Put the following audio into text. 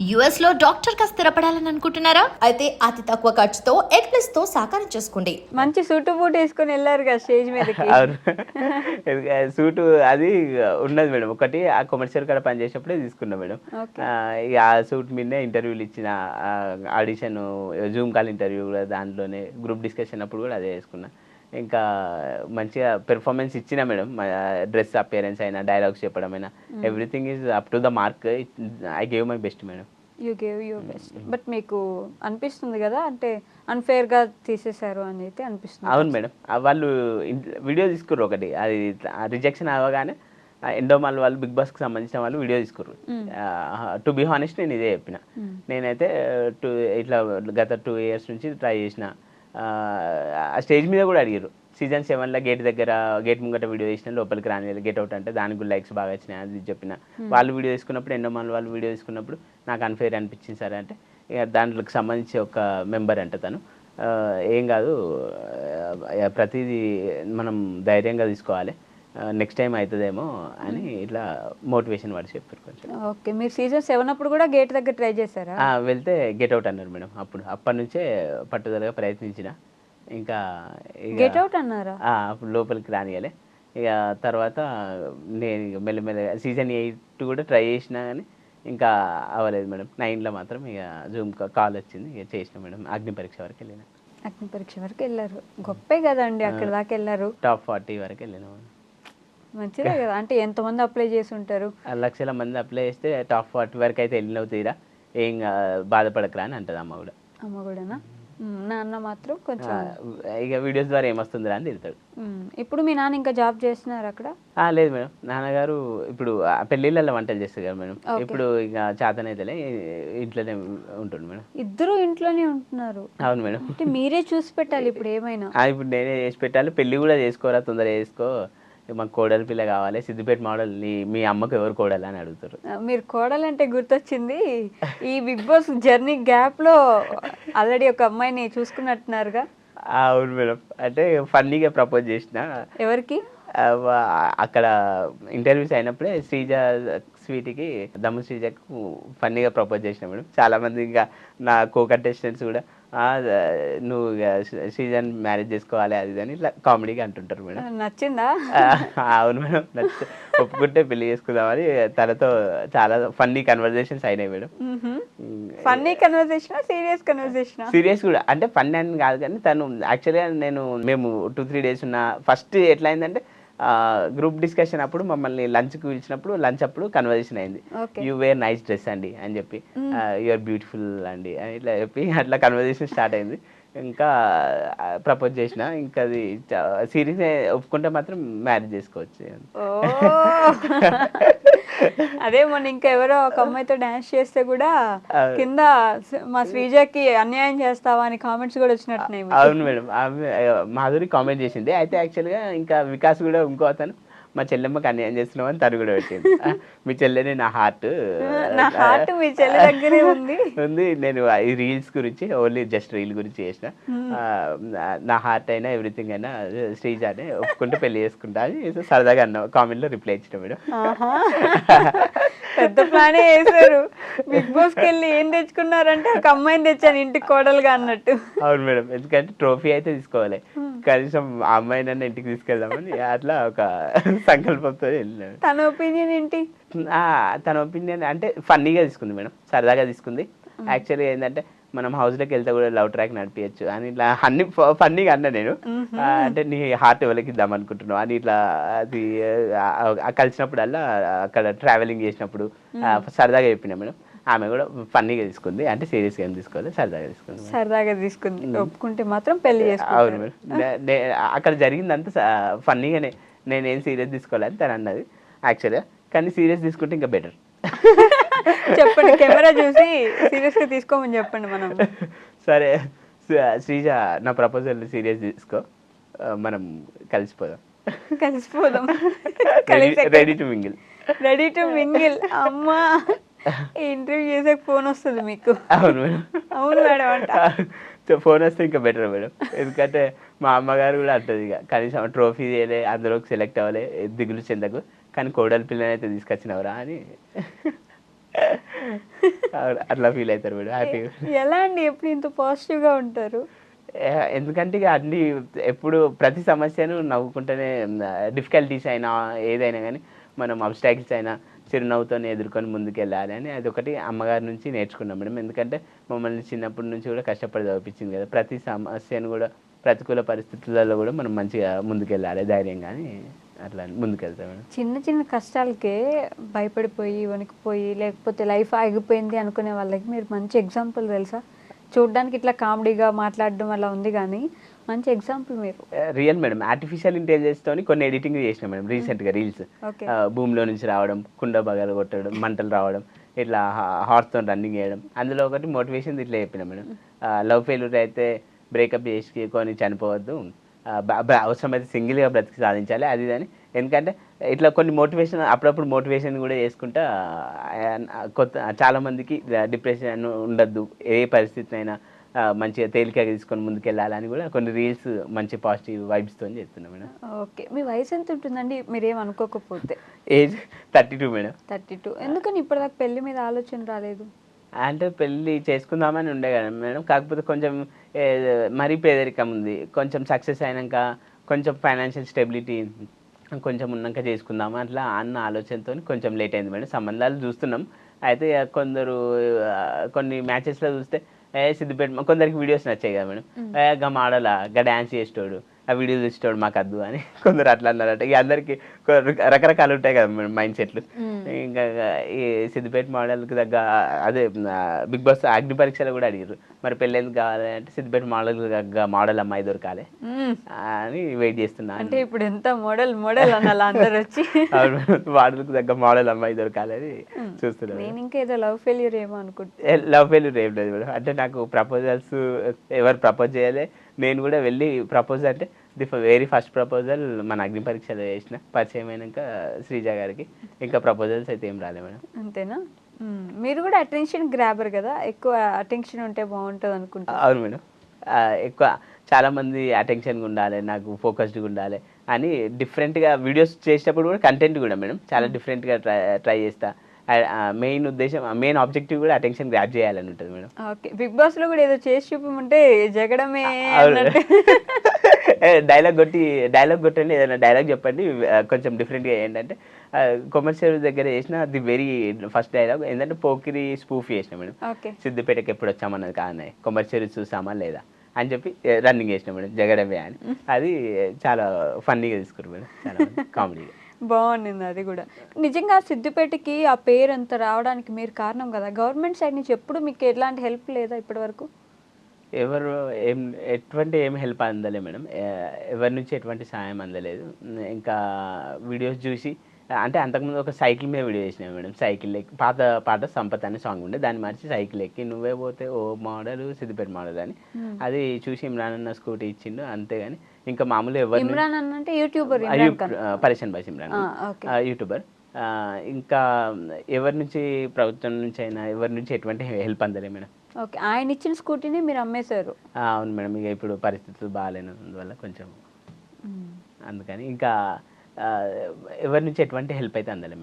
యుఎస్లో డాక్టర్గా స్థిరపడాలని అనుకుంటున్నారా? అయితే అతి తక్కువ ఖర్చుతో ఎగ్ ప్లస్తో సాకారం చేసుకోండి. మంచి సూటు బూట్ వేసుకొని వెళ్ళారు కదా స్టేజ్ మీదకి. అవును. ఎందుక- సూటు అది ఉన్నది మేడం. ఒకటి ఆ కమర్షియల్ కాడ పనిచేసేటప్పుడే తీసుకున్నా మేడం. Okay. ఆ, ఇక ఆ సూట్ మీదనే ఇంటర్వ్యూలు ఇచ్చిన ఆడిషన్ జూమ్ కాల్ ఇంటర్వ్యూ కూడా దాంట్లోనే గ్రూప్ డిస్కషన్ అప్పుడు కూడా అదే వేసుకున్నా ఇంకా మంచిగా పెర్ఫార్మెన్స్ ఇచ్చిన మేడం. డ్రెస్ అపియరెన్స్ అయినా డైలాగ్స్ చెప్పడం అయినా everything is up to the mark I gave my best madam. You gave you best but మీకు అనిపిస్తుంది కదా అంటే unfair గా తీసేశారు అని అయితే అనిపిస్తుంది. అవును మేడం. వాళ్ళు వీడియో తీసుకుర్రు ఒకటి. అది రిజెక్షన్ అవ్వగానే ఎండోమాల్ వాళ్ళు బిగ్ బాస్కి సంబంధించిన వాళ్ళు వీడియో తీసుకుర్రు. టు బి హానెస్ట్ నేను ఇదే చెప్పిన. నేనైతే టూ ఇట్లా గత టూ ఇయర్స్ నుంచి ట్రై చేసిన ఆ స్టేజ్ మీద కూడా అడిగారు. సీజన్ సెవెన్లో గేట్ దగ్గర గేట్ ముంగట వీడియో చేసిన లోపలికి రాని గేట్ అవుట్ అంటే దానికి కూడా లైక్స్ బాగా వచ్చినాయి అది చెప్పిన. వాళ్ళు వీడియో తీసుకున్నప్పుడు ఎండోమాల్ వాళ్ళు వీడియో తీసుకున్నప్పుడు నాకు అన్ఫేర్ అనిపించింది సరే అంటే ఇక దాంట్లోకి సంబంధించి ఒక మెంబర్ అంట తను. ఏం కాదు ప్రతిదీ మనం ధైర్యంగా తీసుకోవాలి. నెక్స్ట్ టైం అవుతుందేమో అని ఇట్లా మోటివేషన్ వాడు చెప్పారు కొంచెం. ఓకే మీరు సీజన్ సెవెన్ అప్పుడు కూడా గేట్ దగ్గర ట్రై చేశారా? వెళ్తే గెట్ అవుట్ అన్నారు మేడం అప్పుడు. అప్పటి నుంచే పట్టుదలగా ప్రయత్నించిన. ఇంకా గెట్ అవుట్ అన్నారా? అప్పుడు లోపలికి రానియాలి. ఇక తర్వాత నేను ఇక మెల్లమెల్లగా సీజన్ ఎయిట్ కూడా ట్రై చేసినా కానీ ఇంకా అవ్వలేదు మేడం. నైన్లో మాత్రం ఇక జూమ్ కాల్ వచ్చింది. ఇక చేసిన మేడం. అగ్ని పరీక్ష వరకు వెళ్ళిన. అగ్ని పరీక్ష వరకు వెళ్ళారు. గొప్పే కదండి అక్కడ దాకా వెళ్ళారు. టాప్ ఫార్టీ వరకు వెళ్ళిన మంచిదే కదా. అంటే ఎంతమంది అప్లై చేసి ఉంటారు లక్షల మంది అప్లై చేస్తే టాప్ ఫార్టీ వరకు అయితే వెళ్ళినవు తీరా ఏం బాధపడకరా అని అంటది అమ్మ కూడా. అమ్మ కూడానా. నాన్న మాత్రం కొంచెం ఇక వీడియోస్ ద్వారా ఏమొస్తుందిరా అని తిడతాడు. ఇప్పుడు మీ నాన్న ఇంకా జాబ్ చేస్తున్నారు అక్కడ? ఆ, లేదు మేడం. నాన్నగారు ఇప్పుడు పెళ్ళిళ్ళల్లో వంటలు చేస్తారు కదా మేడం. ఇప్పుడు ఇక చేతనైతేలే ఇంట్లోనే ఉంటుంది మేడం. ఇద్దరు ఇంట్లోనే ఉంటున్నారు. అవును మేడం. అంటే మీరే చూసి పెట్టాలి ఇప్పుడు ఏమైనా. ఇప్పుడు నేనే చేసి పెట్టాలి. పెళ్ళి కూడా చేసుకోరా తొందర చేసుకో. మాకు కోడలి పిల్ల కావాలి సిద్దిపేట మోడల్ మీ అమ్మకు ఎవరు కోడలు అని అడుగుతారు. మీరు కోడలంటే గుర్తొచ్చింది ఈ బిగ్ బాస్ జర్నీ గ్యాప్లో ఆల్రెడీ ఒక అమ్మాయిని చూసుకున్నట్టున్నారుగా. అవును మేడం. అంటే ఫన్నీగా ప్రపోజ్ చేసిన. ఎవరికి? అక్కడ ఇంటర్వ్యూస్ అయినప్పుడే శ్రీజ స్వీటీకి దమ్ము శ్రీజకు ఫన్నీగా ప్రపోజ్ చేసిన మేడం. చాలా మంది ఇంకా నా కో కంటెస్టెంట్స్ కూడా "ఆ, నువ్వు శ్రీజన్ మ్యారేజ్ చేసుకోవాలి అది అని ఇట్లా కామెడీగా అంటుంటారు మేడం. నచ్చిందా? అవును మేడం నచ్చ- ఒప్పుకుంటే పెళ్ళి చేసుకుందామని తనతో చాలా ఫన్నీ కన్వర్జేషన్స్ అయినాయి madam. Funny conversation serious conversation? Serious కూడా అంటే ఫన్ అని కాదు కానీ తను యాక్చువల్గా నేను మేము టూ త్రీ డేస్ ఉన్న ఫస్ట్ ఎట్లా అయిందంటే గ్రూప్ డిస్కషన్ అప్పుడు మమ్మల్ని లంచ్కి పిలిచినప్పుడు లంచ్ అప్పుడు కన్వర్జేషన్ అయింది. యూ వేర్ నైస్ డ్రెస్ అండి అని చెప్పి. యూఆర్ బ్యూటిఫుల్ అండి. అని ఇట్లా చెప్పి అట్లా కన్వర్జేషన్ స్టార్ట్ అయింది. ఇంకా ప్రపోజ్ చేసిన. ఇంకా అది సీరియస్ ఒప్పుకుంటే మాత్రం మ్యారేజ్ చేసుకోవచ్చు. అదే మొన్న ఇంకా ఎవరో ఒక అమ్మాయితో డాన్స్ చేస్తే కూడా కింద మా శ్రీజకి అన్యాయం చేస్తావా అని కామెంట్స్ కూడా వచ్చినట్టున్నాయి. అవును మేడం. మాధురి కామెంట్ చేసింది. అయితే యాక్చువల్గా ఇంకా వికాస్ కూడా ఇంకో అతను. మా చెల్లెమ్మకి అన్యాయం చేస్తున్నావు అని తను కూడా పెట్టింది. మీ చెల్లెనే నా హార్ట్ నా హార్ట్ మీ చెల్లి దగ్గరే ఉంది. ఉంది. నేను ఈ రీల్స్ గురించి ఓన్లీ జస్ట్ రీల్ గురించి చేసిన. నా- హార్ట్ అయినా ఎవ్రీథింగ్ అయినా శ్రీజానే ఒప్పుకుంటే పెళ్ళి చేసుకుంటా అని సరదాగా అన్నా కామెంట్లో రిప్లై ఇచ్చిన మేడం. పెద్ద ప్లానే వేశారు బిగ్ బాస్కి వెళ్ళి ఏం తెచ్చుకున్నారంటే ఒక అమ్మాయిని తెచ్చాను ఇంటికి కోడలుగా అన్నట్టు. అవును మేడం. ఎందుకంటే ట్రోఫీ అయితే తీసుకోవాలి. కనీసం ఆ అమ్మాయి నన్ను ఇంటికి తీసుకెళ్దామని అట్లా ఒక సంకల్పంతో వెళ్ళినాను తన ఒపీనియన్ ఏంటి? తన ఒపీనియన్ అంటే ఫన్నీగా తీసుకుంది మేడం సరదాగా తీసుకుంది. యాక్చువల్గా ఏంటంటే మనం హౌస్లోకి వెళ్తే కూడా లవ్ ట్రాక్ నడిపించచ్చు అని ఇట్లా అన్ని ఫన్నీగా అన్నా నేను. అంటే నీ హార్ట్ ఎవరికి ఇద్దాం అనుకుంటున్నావు అని ఇట్లా అది కలిసినప్పుడల్లా అక్కడ ట్రావెలింగ్ చేసినప్పుడు సరదాగా చెప్పిన మేడం. ఆమె కూడా ఫన్నీగా తీసుకుంది. అంటే సీరియస్గా ఏం తీసుకోవాలి సరదాగా తీసుకుంది. సరదాగా తీసుకుంది. ఒప్పుకుంటే మాత్రం పెళ్ళి అవును. మేడం అక్కడ జరిగిందంతా ఫన్నీగానే నేనేం సీరియస్ తీసుకోవాలని తను అన్నది యాక్చువల్గా. కానీ సీరియస్ తీసుకుంటే ఇంకా బెటర్. చెప్పండి కెమెరా చూసి సీరియస్గా తీసుకోమని చెప్పండి మనం. సరే శ్రీ- శ్రీజ నా ప్రపోజల్ సీరియస్ తీసుకో. మనం కలిసిపోదాం. కలిసిపోదాం. కలిసి ready to mingle ready to mingle అమ్మా. ఇంటర్వ్యూ చేసే ఫోన్ వస్తుంది మీకు. అవును మేడం. అవును మేడం అంట. ఫోన్ వస్తే ఇంకా బెటర్ మేడం. ఎందుకంటే మా అమ్మగారు కూడా అంటది ఇక కనీసం ట్రోఫీ చేయలే అందులోకి సెలెక్ట్ అవ్వలే దిగులు చెందకు కానీ కోడలి పిల్లని అయితే తీసుకొచ్చినవరా అని. అట్లా ఫీల్ అవుతారు మేడం హ్యాపీ ఎలా అండి? ఎప్పుడు ఇంత పాజిటివ్గా ఉంటారు? ఎందుకంటే ఇక అన్ని ఎప్పుడు ప్రతి సమస్యను నవ్వుకుంటేనే డిఫికల్టీస్ అయినా ఏదైనా కానీ మనం అబ్స్టాకిల్స్ అయినా చిరునవ్వుతోనే ఎదుర్కొని ముందుకెళ్ళాలి అని అది ఒకటి అమ్మగారి నుంచి నేర్చుకున్నాం మేడం. ఎందుకంటే మమ్మల్ని చిన్నప్పటి నుంచి కూడా కష్టపడి చదివించింది కదా. ప్రతి సమస్యను కూడా ప్రతికూల పరిస్థితులలో కూడా మనం మంచిగా ముందుకెళ్ళాలి ధైర్యంగాని అట్లా ముందుకెళ్తాం మేడం. చిన్న చిన్న కష్టాలకే భయపడిపోయి వణికిపోయి లేకపోతే లైఫ్ ఆగిపోయింది అనుకునే వాళ్ళకి మీరు మంచి ఎగ్జాంపుల్ తెలుసా? చూడడానికి ఇట్లా కామెడీగా మాట్లాడడం అలా ఉంది కానీ మంచి ఎగ్జాంపుల్ మీరు. రియల్ మేడం ఆర్టిఫిషియల్ ఇంటెలిజెన్స్ తోని కొన్ని ఎడిటింగ్ చేసిన మేడం రీసెంట్గా రీల్స్ భూమిలో నుంచి రావడం కుండ బగలు కొట్టడం మంటలు రావడం ఇట్లా హార్స్తో రన్నింగ్ చేయడం. అందులో ఒకటి మోటివేషన్ ఇట్లా చెప్పిన మేడం లవ్ ఫెయిల్యూర్ అయితే బ్రేకప్ చేసి కొని చనిపోవద్దు. బ- అవసరమైతే సింగిల్గా బ్రతికి సాధించాలి అది అని. ఎందుకంటే ఇట్లా కొన్ని మోటివేషన్ అప్పుడప్పుడు మోటివేషన్ కూడా చేసుకుంటా ఆ, కొత్త చాలా మందికి డిప్రెషన్ ఉండద్దు. ఏ పరిస్థితి అయినా మంచిగా తేలికగా తీసుకొని ముందుకెళ్ళాలని కూడా కొన్ని రీల్స్ మంచి పాజిటివ్ వైబ్స్తో చేస్తున్నాం మేడం. ఓకే. మీ వయసు ఎంత ఉంటుందండి? మీరేం అనుకోకపోతే age thirty two madam. Thirty two. ఎందుకని ఇప్పటిదాకా పెళ్ళి మీద ఆలోచన రాలేదు? అంటే పెళ్ళి చేసుకుందామని ఉండే కదా మేడం. కాకపోతే కొంచెం మరీ పేదరికం ఉంది. కొంచెం సక్సెస్ అయినాక కొంచెం ఫైనాన్షియల్ స్టెబిలిటీ కొంచెం ఉన్నాక చేసుకుందాము అట్లా అన్న ఆలోచనతో కొంచెం లేట్ అయింది మేడం. సంబంధాలు చూస్తున్నాం. అయితే కొందరు కొన్ని మ్యాచెస్లో చూస్తే ఏ సిద్దిపేట కొందరికి వీడియోస్ నచ్చాయి కదా మేడం. గా మాడలా గా డ్యాన్స్ చేసేటోడు ఆ వీడియో చూసేటోడు మాకు అద్దు అని కొందరు అట్లా అన్నారట. ఇక అందరికి రకరకాలు ఉంటాయి కదా మేడం మైండ్ సెట్లు ఇంకా ఈ సిద్దిపేట మోడల్కి తగ్గ అదే బిగ్ బాస్ అగ్ని పరీక్షలు కూడా అడిగారు మరి పెళ్ళి ఎందుకు కావాలి అంటే సిద్దిపేట మోడల్ మోడల్ అమ్మాయి దొరకాలి. అని వెయిట్ చేస్తున్నా. అంటే ఇప్పుడు ఎంత మోడల్ మోడల్ అని అలా అందరు వచ్చి. మోడల్కి తగ్గ మోడల్ అమ్మాయి దొరకాలి అని చూస్తున్నాను నేను ఇంకా ఏదో లవ్ ఫెయిల్యూర్ ఏమో అనుకుంటా లవ్ ఫెయిల్యూర్ ఏం లేదు మేడం. అంటే నాకు ప్రపోజల్స్ ఎవరు ప్రపోజ్ చేయలే. నేను కూడా వెళ్ళి ప్రపోజ్ అంటే ది వెరీ ఫస్ట్ ప్రపోజల్ మన అగ్ని పరీక్షలో చేసిన పరిచయం అయినాక శ్రీజ గారికి. ఇంకా ప్రపోజల్స్ అయితే ఏం రాలే మేడం. అంతేనా. మీరు కూడా అటెన్షన్ గ్రాబర్ కదా? ఎక్కువ అటెన్షన్ ఉంటే బాగుంటుంది అనుకుంటా. అవును మేడం. ఎక్కువ చాలా మంది అటెన్షన్గా ఉండాలి నాకు ఫోకస్డ్గా ఉండాలి అని డిఫరెంట్గా వీడియోస్ చేసేటప్పుడు కూడా కంటెంట్ కూడా మేడం. చాలా డిఫరెంట్గా ట్రై ట్రై చేస్తా. మెయిన్ ఉద్దేశం మెయిన్ ఆబ్జెక్టివ్ కూడా అటెన్షన్ గ్రాప్ చేయాలని ఉంటుంది మేడం. ఓకే. బిగ్ బాస్లో కూడా ఏదో చేసి చూపమంటే జగడమే. డైలాగ్ కొట్టి డైలాగ్ కొట్టండి ఏదైనా డైలాగ్ చెప్పండి. కొంచెం డిఫరెంట్గా ఏంటంటే కొమర్షియల్ దగ్గర చేసిన ది వెరీ ఫస్ట్ డైలాగ్ ఏంటంటే పోకిరి స్పూఫ్ చేసిన మేడం. ఓకే సిద్దిపేటకి ఎప్పుడు వచ్చామన్నది కాదన్న కొమర్షియల్ చూసామా లేదా అని చెప్పి రన్నింగ్ చేసిన మేడం జగడమే అని. అది చాలా ఫన్నీగా తీసుకున్నారు మేడం చాలా కామెడీగా బాగుండింది అది కూడా. నిజంగా సిద్దిపేటకి ఆ పేరు అంత రావడానికి మీరు కారణం కదా? గవర్నమెంట్ సైడ్ నుంచి ఎప్పుడు మీకు ఎలాంటి హెల్ప్ లేదా ఇప్పటి వరకు ఎవరు ఏం ఎటువంటి ఏం హెల్ప్ అందలే మేడం. ఎవరి నుంచి ఎటువంటి సాయం అందలేదు. ఇంకా వీడియోస్ చూసి అంటే అంతకుముందు ఒక సైకిల్ మీద వీడియో చేసిన మేడం. సైకిల్ ఎక్కి పాత పాట సంపత్ అనే సాంగ్ ఉండే. దాన్ని మార్చి సైకిల్ ఎక్కి నువ్వే పోతే ఓ మోడల్ సిద్దిపేట మోడల్ అని. అది చూసి ఇమ్రాన్ అన్న స్కూటీ ఇచ్చిండు అంతేగాని. ఇంకా మామూలు ఎవరు ఇమ్రాన్ అన్న అంటే YouTuber Pareshan boss Imran. YouTuber ఇంకా ఎవరి నుంచి ప్రభుత్వం నుంచి అయినా ఎవరి నుంచి ఎటువంటి హెల్ప్ అందలే మేడం. ఓకే. ఆయన ఇచ్చిన స్కూటీని మీరు అమ్మేశారు. అవును మేడం. ఇక ఇప్పుడు పరిస్థితులు బాగాలేనందువల్ల కొంచెం అందుకని ఇంకా ఎవరి నుంచి ఎటువంటి హెల్ప్ అయితే అందలే మేడం.